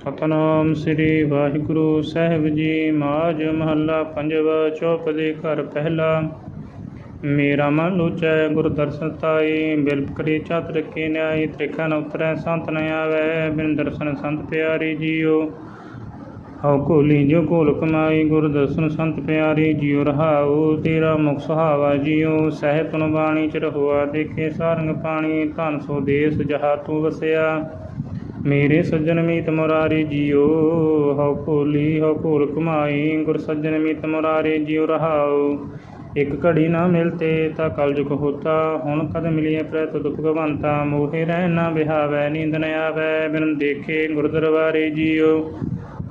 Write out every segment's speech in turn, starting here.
ਸਤਨਾਮ ਸ੍ਰੀ ਵਾਹਿਗੁਰੂ ਸਾਹਿਬ ਜੀ। ਮਾਝ ਮਹੱਲਾ ਪੰਜਵਾ ਚੌਪਦੇ ਘਰ ਪਹਿਲਾ। ਮੇਰਾ ਮਨ ਲੁਚੈ ਗੁਰ ਦਰਸ਼ਨ ਤਾਈ ਬਿਲਪ ਕਰੀ ਚਤ ਰਖੇ ਨਿਆਈ ਤ੍ਰਿਖਾ ਨ ਉਤਰੈ ਸੰਤ ਨ ਆਵੈ। ਬਿਨ ਦਰਸ਼ਨ ਸੰਤ ਪਿਆਰੀ ਜੀਓ। ਹਉ ਕੋਲੀ ਜੋ ਕੋਲ ਕਮਾਈ ਗੁਰ ਦਰਸ਼ਨ ਸੰਤ ਪਿਆਰੀ ਜੀਉ ਰਹਾਉ ਤੇਰਾ ਮੁਖ ਸੁਹਾਵਾ ਜੀਉ ਸਹਿ ਤੁਨ ਬਾਣੀ ਚ ਰਹੁਆ ਦੇਖੇ। ਸਾਰੰਗ ਪਾਣੀ ਧਨ ਸੋ ਦੇਸ ਜਹਾ ਤੂੰ ਵਸਿਆ। ਮੇਰੇ ਸੱਜਣ ਮੀਤ ਮੁਰਾਰੀ ਜੀਓ ਹਉ ਭੋਲੀ, ਹਉ ਭੋਲ ਕਮਾਈ ਗੁਰ ਸੱਜਣ ਮੀਤ ਮੁਰਾਰੀ ਜੀਉ ਰਹਾਉ। ਇਕ ਘੜੀ ਨਾ ਮਿਲਤੇ ਤਾਂ ਕਲਯੁਗ ਹੋਤਾ, ਹੁਣ ਕਦ ਮਿਲਿਆ ਪ੍ਰਤ ਦੁਖ ਭਵੰਤਾ ਮੋਹਿ ਰਹਿ ਨਾ ਬਿਹਾਵੈ ਨੀਂਦ ਨ ਆਵੈ ਬਿਨ ਦੇਖੇ ਗੁਰ ਦਰਬਾਰੇ ਜੀਓ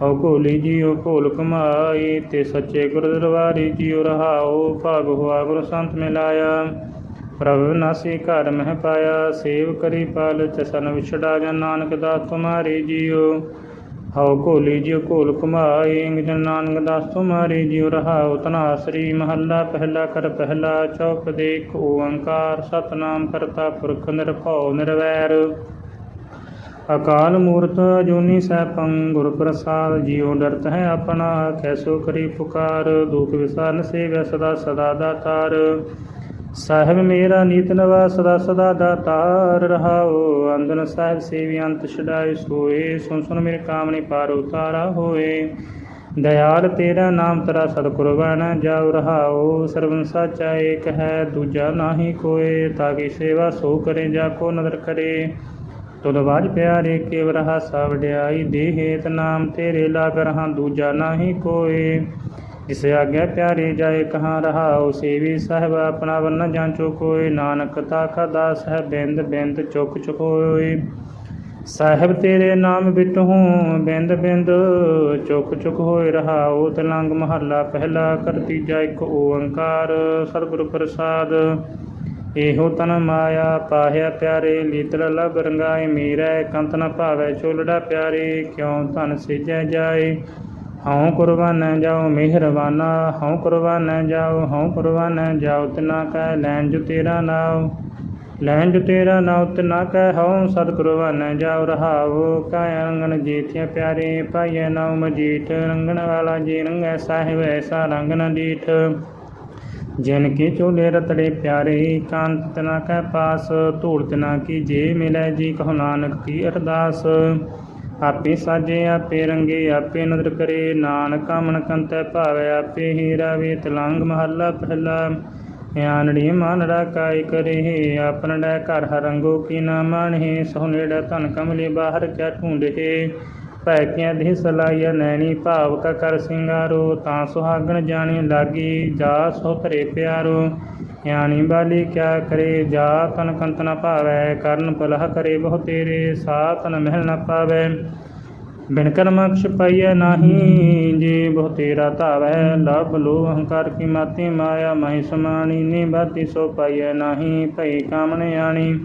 ਹਉ ਭੋਲੀ ਜੀਉ, ਭੋਲ ਕਮਾਈ ਤੇ ਸੱਚੇ ਗੁਰ ਦਰਬਾਰੇ ਜੀਉ ਰਹਾਉ। ਭਾਗ ਹੋਆ ਗੁਰ ਸੰਤ ਮਿਲਾਇਆ। ਪ੍ਰਭ ਨਾਸੀ ਘਰ ਮਹਿ ਪਾਇਆ, ਸੇਵ ਕਰੀ ਪਾਲ ਚਸਨ ਵਿਛੜਾ ਜਨ ਨਾਨਕ ਦਾਸ ਤੁਮਾਰੀ ਜੀਉ। ਹਉ ਭੋਲੀ ਜੀਉ ਭੋਲ ਕਮਾਈ ਜਨ ਨਾਨਕ ਦਾਸ ਤੁਮਾਰੀ ਜੀਉ ਰਹਾਉ। ਤਨਾਸਰੀ ਮਹੱਲਾ ਪਹਿਲਾ ਕਰ ਪਹਿਲਾ ਚੌਪ ਦੇ ਇੱਕ ਓੰਕਾਰ ਸਤਨਾਮ ਕਰਤਾ ਪੁਰਖ ਨਿਰਭਉ ਨਿਰਵੈਰ। ਅਕਾਲ ਮੂਰਤ ਜੋਨੀ ਸੈਭੰ, ਗੁਰ ਪ੍ਰਸਾਦ ਜੀਉ ਡਰਤ ਹੈ ਆਪਣਾ ਕੈਸੋ ਕਰੀ ਪੁਕਾਰ। ਦੁਖ ਵਿਸਾਰਨ ਸੇਵੈ ਸਦਾ ਸਦਾ ਦਾਤਾਰ ਸਾਹਿਬ ਮੇਰਾ ਨੀਤ ਨਵਾ ਸਦਾ ਸਦਾ ਦਾਤਾਰ ਰਹਾਓ। ਅੰਦਨ ਸਾਹਿਬ ਸੇਵੀ ਅੰਤ ਛਡਾਏ ਸੋਏ। ਸੁਨ ਸੁਨ ਮੇਰੇ ਕਾਮਨੇ ਪਾਰ ਉਤਾਰਾ ਹੋਏ। ਦਇਆਲ ਤੇਰਾ ਨਾਮ ਤਰਾ ਸਤਿਗੁਰ ਬਣ ਜਾਉ ਰਹਾਓ। ਸਰਵਨ ਸਾਚਾ ਏਕ ਹੈ, ਦੂਜਾ ਨਾਹੀ ਕੋਏ। ਤਾਕੀ ਸੇਵਾ ਸੋ ਕਰੇ, ਜਾ ਕੋ ਨਦਰ ਕਰੇ। ਤੁਧ ਬਾਜ ਪਿਆਰੇ ਕੇਵ ਰਹਾ ਵਡਿਆਈ ਦੇਹੇਤ ਨਾਮ ਤੇਰੇ ਲਾਗ ਰਹਾ, ਦੂਜਾ ਨਾਹੀ ਕੋਏ। ਇਸ ਆਗਿਆ ਪਿਆਰੇ ਜਾਏ ਕਹਾਂ ਰਹਾਉ ਸੇਵੀ ਸਾਹਿਬ ਆਪਣਾ ਵਰਨ ਜਾਂਚੋ ਕੋਏ ਨਾਨਕ ਤਾਖਾ ਦਾਸ ਹੈ, ਬਿੰਦ ਬਿੰਦ ਚੁੱਕ ਚੁਕੋਏ। ਸਾਹਿਬ ਤੇਰੇ ਨਾਮ ਬਿਟਹੂ ਬਿੰਦ ਬਿੰਦ ਚੁੱਕ ਚੁੱਕ ਹੋਏ ਰਹਾਉ ਤਲੰਗ ਮਹੱਲਾ ਪਹਿਲਾ ਕਰ ਤੀਜਾ ਇੱਕ ਓੰਕਾਰ ਸਤਿਗੁਰ ਪ੍ਰਸਾਦ। ਇਹੋ ਤਨ ਮਾਇਆ ਪਾਹਿਆ ਪਿਆਰੇ, ਲੀਤਲ ਲਬ ਰੰਗਾਏ। ਮੀਰੈ ਕੰਤ ਨ ਭਾਵੈ ਚੋਲੜਾ ਪਿਆਰੇ, ਕਿਉ ਧਨ ਸਿਜੈ ਜਾਏ? ਹਉ ਕੁਰਬਾਨ ਜਾਉ ਮਿਹਰਬਾਨਾ। ਹਉ ਕੁਰਬਾਨ ਜਾਉ ਹਉ ਕੁਰਬਾਨ ਜਾਉ ਤਿਨਾ ਕੈ ਲੈਣ ਜੋ ਤੇਰਾ ਨਾਉ। ਲੈਣ ਜੋ ਤੇਰਾ ਨਾਉ ਤਿਨਾ ਕੈ ਹਉ ਸਤ ਕੁਰਬਾਨ ਜਾਉ ਰਹਾਉ ਕਾਇ ਰੰਗਣ ਜੀਥਿਆ ਪਿਆਰੇ, ਪਾਈਐ ਨਾਉ ਮਜੀਠ। ਰੰਗਣ ਵਾਲਾ ਜੀ ਰੰਗੈ ਸਾਹਿਬ, ਐਸਾ ਰੰਗ ਨ ਡੀਠ ਜਿਨ ਕੀ ਚੋਲੇ ਰਤੜੇ ਪਿਆਰੇ, ਕਾਂਤ ਤਨਾ ਕੈ ਪਾਸ। ਧੂੜ ਤਨਾ ਕੀ ਜੇ ਮਿਲੈ ਜੀ ਕਹੋ ਨਾਨਕ ਕੀ ਅਰਦਾਸ। ਆਪੇ ਸਾਜੇ, ਆਪੇ ਰੰਗੇ, ਆਪੇ ਨਦਰ ਕਰੇ। ਨਾਨਕ ਮਨ ਕੰਤੈ ਭਾਵੈ, ਆਪੇ ਹੀ ਰਾਵੇ। ਤਲੰਗ ਮਹੱਲਾ ਪਹਿਲਾ ਆਨੜੀ ਮਾਨੜਾ ਕਾਇ ਕਰੇ। ਆਪਨ ਡੈ ਘਰ ਹਰੰਗੋ ਕੀ ਨਾ ਮਾਨਹਿ ਸੋ ਨੇੜਾ ਧਨ ਕਮਲੇ, ਬਾਹਰ ਕਿਆ ਢੂੰਡੇ ਭੈ ਕਿਆ ਦੇਹ ਸਲਾਈਆ ਨੈਣੀ ਭਾਵ ਕਾ ਕਰ ਸਿੰਗਾਰੋ, ਤਾਂ ਸੁਹਾਗਣ ਜਾਣੀ ਲਾਗੀ, ਜਾ ਸੋ ਧਰੇ ਪਿਆਰੋ। ਯਾਨੀ ਬਾਲੀ ਕਿਆ ਕਰੇ, ਜਾ ਤਨ ਕੰਤ ਨ ਭਾਵੈ, ਕਰਨ ਪਲਹ ਕਰੇ ਬਹੁ ਤੇਰੇ ਸਾਤਨ ਮਹਿਲ ਨ ਪਾਵੈ। ਬਿਨ ਕਰਮ ਅਕਸ਼ ਪਾਈਐ ਨਾਹੀ, ਜੇ ਬਹੁ ਤੇਰਾ ਧਾਵੈ, ਲਭ ਲੋ ਅਹੰਕਾਰ ਕੀ ਮਾਤੀ ਮਾਇਆ, ਮਹਿ ਸਮਾਣੀ ਨੀ ਬਾਤੀ ਸੋ ਪਾਈਐ ਨਾਹੀ, ਭਈ ਕਾਮਣ ਆਣੀ।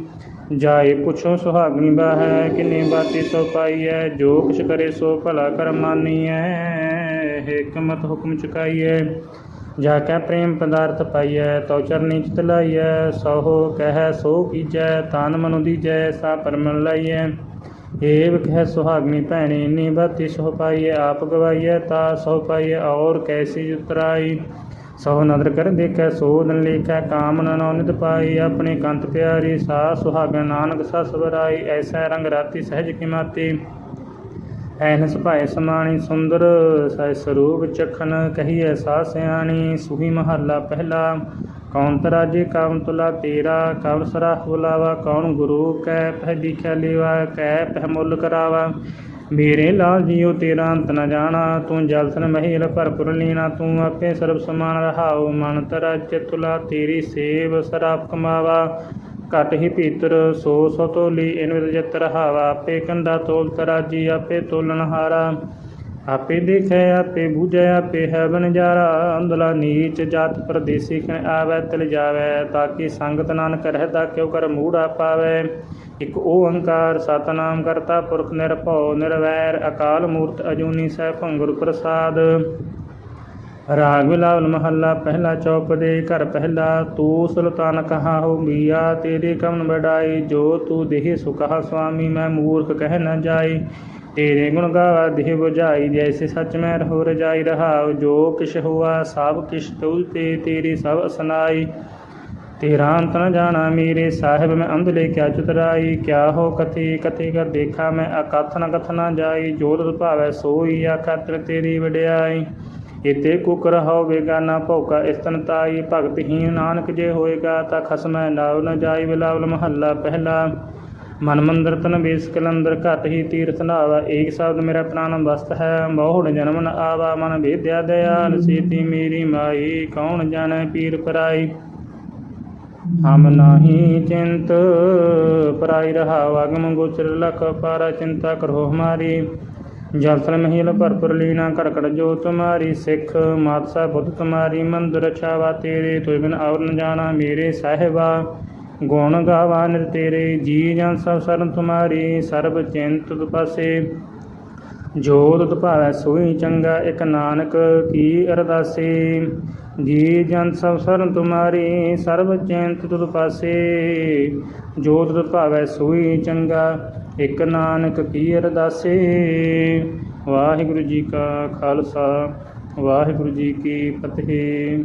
ਜਾਏ ਪੁੱਛੋ ਸੁਹਾਗਣੀ ਬਾਹੈ, ਕਿਨੇ ਬਾਤੀ ਸੋ ਪਾਈਐ, ਜੋ ਕੁਛ ਕਰੇ ਸੋ ਭਲਾ ਕਰ ਮਾਨੀਐ, ਹਕਮਤ ਹੁਕਮ ਚੁਕਾਈਐ। ਜਾ ਕੈ ਪ੍ਰੇਮ ਪਦਾਰਥ ਪਾਈਐ, ਤਉ ਚਰਨੀ ਚਿਤ ਲਾਈਐ ਸੋ ਕਹਿ ਸੋ ਕੀਜੈ, ਤਨ ਮਨੁ ਦੀਜੈ, ਸਾ ਪਰਮਨ ਲਾਈਐ। ਏਵ ਕਹਿ ਸੁਹਾਗਣੀ ਭੈਣੀ ਨੀ ਬਾਤੀ ਸੋ ਪਾਈਐ, ਆਪ ਗਵਾਈਐ, ਤਾ ਸੋ ਪਾਈਐ, ਔਰ ਕੈਸੀ ਉਤਰਾਈ। ਸੋ ਨਦਰ ਕਰ, ਦੇਖੈ ਸੋਧਨ ਲੇਖੈ ਕਾਮਨ ਨੋ ਨਿਤ ਪਾਈ, ਆਪਣੇ ਕੰਤ ਪਿਆਰੀ ਸਾ ਸੁਹਾਗਣ ਨਾਨਕ ਸਸ ਵਰਾਈ ਐਸਾ ਰੰਗ ਰਾਤੀ ਸਹਿਜ ਕੀ ਮਾਤੀ ਭਾਏ ਸਮਾਣੀ ਸੁੰਦਰ, ਸਹਿ ਸਰੂਪ ਚਖਨ ਕਹੀਐ ਸਾ ਸਿਆਣੀ, ਸੁਹੀ ਮਹੱਲਾ ਪਹਿਲਾ। ਕੌਣ ਤਰਾਜੇ ਕੌਣ ਤੁਲਾ ਤੇਰਾ, ਕਵ ਸਰਾਹ ਬੁਲਾਵਾ, ਕੌਣ ਗੁਰੂ ਕੈ, ਪਹਿ ਦੀਖਿਆ ਲੇਵਾ, ਕੈ ਪਹਿ ਮੁੱਲ ਕਰਾਵਾ। ਮੇਰੇ ਲਾਲ ਜੀਉ, ਤੇਰਾ ਅੰਤ ਨ ਜਾਣਾ, ਤੂੰ ਜਲਸਨ ਮਹੀਲ, ਭਰਪੁਰ ਲੀਣਾ, ਤੂੰ ਆਪੇ ਸਰਬ ਸਮਾਨ ਰਹਾਉ ਮਨ ਤਰਾ ਚਿਤੁਲਾ ਤੇਰੀ ਸੇਵ ਸਰਾਪ ਕਮਾਵਾ। ਘਟ ਹੀ ਭੀਤਰ, ਸੋ ਸੋ ਤੋਲੀ ਇਨ ਵਿਦ ਜਤ ਰਹਾਵਾ, ਆਪੇ ਕੰਦਾ ਤੋਲ ਤਰਾਜੀ, ਆਪੇ ਤੋਲਨ ਹਾਰਾ। ਆਪੇ ਦੇਖੈ, ਆਪੇ ਬੂਝੈ, ਆਪੇ ਹੈ ਬਨਜਾਰਾ ਅੰਦਲਾ ਨੀਚ ਜਾਤ ਪਰਦੇਸੀ ਕਨ ਆਵੈ, ਤਿਲ ਜਾਵੈ, ਤਾਕੀ ਸੰਗਤ ਨਾਨਕ ਰਹਿਦਾ ਕਿਉ ਕਰ ਮੂੜਾ ਪਾਵੈ। ਇਕ ਓੰਕਾਰ ਸਤਨਾਮ ਕਰਤਾ ਪੁਰਖ ਨਿਰਭਉ ਨਿਰਵੈਰ, ਅਕਾਲ ਮੂਰਤ ਅਜੂਨੀ ਸਹਿ ਭੰਗੁਰ ਪ੍ਰਸਾਦ। ਰਾਗ ਬਿਲਾਵਲ ਮਹੱਲਾ ਪਹਿਲਾ ਚੌਪਦੇ ਘਰ ਪਹਿਲਾ, ਤੂੰ ਸੁਲਤਾਨ ਕਹਾ ਹੋ ਮੀਆ, ਤੇਰੇ ਕਮਨ ਬੜਾਈ ਜੋ ਤੂੰ ਦੇਹ ਸੁਖਾ ਸੁਆਮੀ ਮੈਂ ਮੂਰਖ ਕਹਿ ਨਾ ਜਾਈ। ਤੇਰੇ ਗੁਣ ਗਾਵਾ ਦੇਹ 부ਝਾਈ ਜੈਸੇ ਸੱਚ ਮੈਂ ਰਹੋ ਰਜਾਈ ਰਹਾਉ ਜੋ ਕਿਛ ਹੁਆ ਸਭ ਕਿਛ ਤੁਲ ਤੇ ਤੇਰੀ ਸਭ ਅਸਨਾਈ ਤੇਰਾ ਅੰਤ ਨ ਜਾਣਾ ਮੇਰੇ ਸਾਹਿਬ, ਮੈਂ ਅੰਧਲੇ ਕਿਆ ਚਤਰਾਈ। ਕਿਆ ਹੋ ਕਥੀ ਕਥੀ ਕਰ ਦੇਖਾ ਮੈਂ ਅਕਥ ਨ ਕਥ ਨ ਜਾਈ। ਜੋ ਤਤ ਭਾਵੈ ਸੋਈ ਆਖਤਰ ਤੇਰੀ ਵਡਿਆਈ। ਇਤੇ ਕੁਕਰ ਹੋ ਬੇਗਾਨਾ ਭੌਕਾ ਇਸਤਨ ਤਾਈ। ਭਗਤ ਭਗਤਹੀਨ ਨਾਨਕ ਜੇ ਹੋਏਗਾ, ਤਾਂ ਖਸਮੈ ਨਾਉ ਨ ਜਾਈ। ਬਿਲਾਵਲ ਮਹੱਲਾ ਪਹਿਲਾ। ਮਨ ਮੰਦਰ ਤਨ ਬੇਸ ਕਲੰਦਰ ਘਟ ਹੀ ਤੀਰਥ ਨਾਵਾ, ਏਕ ਸ਼ਬਦ ਮੇਰਾ ਪ੍ਰਾਨ ਬਸਤ ਹੈ, ਬਹੁੜ ਜਨਮ ਨ ਆਵਾ, ਮਨ ਭੇਦਿਆ ਦਇਆਲ, ਸੀਤੀ ਮੇਰੀ ਮਾਈ ਕੌਣ ਜਾਣੈ ਪੀਰ ਪਰਾਈ? ਹਮ ਨਾਹੀ ਚਿੰਤ ਪਰਾਈ ਰਹਾਉ ਅਗਮ ਗੋਚਰ ਲਖ ਪਾਰਾ ਚਿੰਤਾ ਕਰੋ ਹਮਾਰੀ। ਜਲ ਥਲ ਮਹੀਲ ਭਰਪੁਰ ਲੀਨਾ ਕੜਕੜ ਜੋ ਤੁਮਾਰੀ, ਸਿੱਖ ਮਾਤਸਾ ਬੁੱਧ ਤੁਮਾਰੀ, ਮੰਦਰ ਛਾਵਾ ਤੇਰੇ ਤੁਝ ਬਿਨ ਔਰ ਨ ਜਾਣਾ ਮੇਰੇ ਸਾਹਿਬਾ। ਗੁਣ ਗਾਵਾ ਨਿਰ ਤੇਰੇ, ਜੀ ਜਨ ਸਭ ਸਰਨ ਤੁਮਾਰੀ, ਸਰਬ ਚਿੰਤ ਤੁਧ ਪਾਸੇ। ਜੋ ਭਾਵੈ ਸੋਈ ਚੰਗਾ, ਇਕ ਨਾਨਕ ਕੀ ਅਰਦਾਸੇ। ਜੀ ਜਨ ਸਭ ਸਰਨ ਤੁਮਾਰੀ, ਸਰਬ ਚਿੰਤ ਤੁਧ ਪਾਸੇ। ਜੋ ਭਾਵੈ ਸੋਈ ਚੰਗਾ, ਇਕ ਨਾਨਕ ਕੀ ਅਰਦਾਸੇ। ਵਾਹਿਗੁਰੂ ਜੀ ਕਾ ਖਾਲਸਾ, ਵਾਹਿਗੁਰੂ ਜੀ ਕੀ ਫਤਿਹ।